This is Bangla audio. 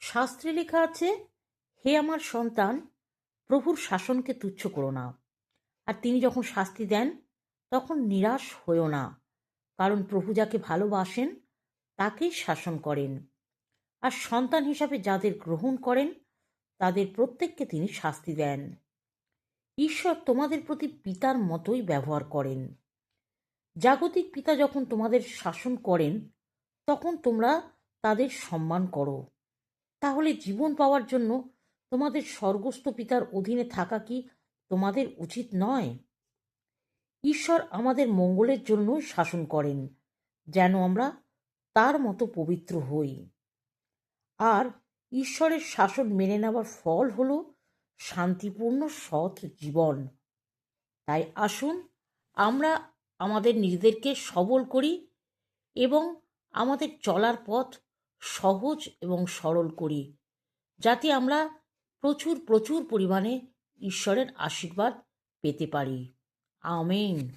শাস্ত্রে লেখা আছে, হে আমার সন্তান, প্রভুর শাসনকে তুচ্ছ করো না। আর তিনি যখন শাস্তি দেন, তখন নিরাশ হইও না, কারণ প্রভু যাকে ভালোবাসেন, তাকেই শাসন করেন। আর সন্তান হিসাবে যাদের গ্রহণ করেন, তাদের প্রত্যেককে তিনি শাস্তি দেন। ঈশ্বর তোমাদের প্রতি পিতার মতোই ব্যবহার করেন। জাগতিক পিতা যখন তোমাদের শাসন করেন, তখন তোমরা তাদের সম্মান করো। তাহলে জীবন পাওয়ার জন্য তোমাদের স্বর্গস্থ পিতার অধীনে থাকা কি তোমাদের উচিত নয়? ঈশ্বর আমাদের মঙ্গলের জন্যই শাসন করেন, যেন আমরা তার মতো পবিত্র হই। আর ঈশ্বরের শাসন মেনে নেওয়ার ফল হল শান্তিপূর্ণ, সৎ জীবন। তাই আসুন, আমরা আমাদের নিজেদেরকে সবল করি এবং আমাদের চলার পথ সহজ এবং সরল করি যাতে আমরা প্রচুর প্রচুর পরিমাণে ঈশ্বরের আশীর্বাদ পেতে পারি। আমেন।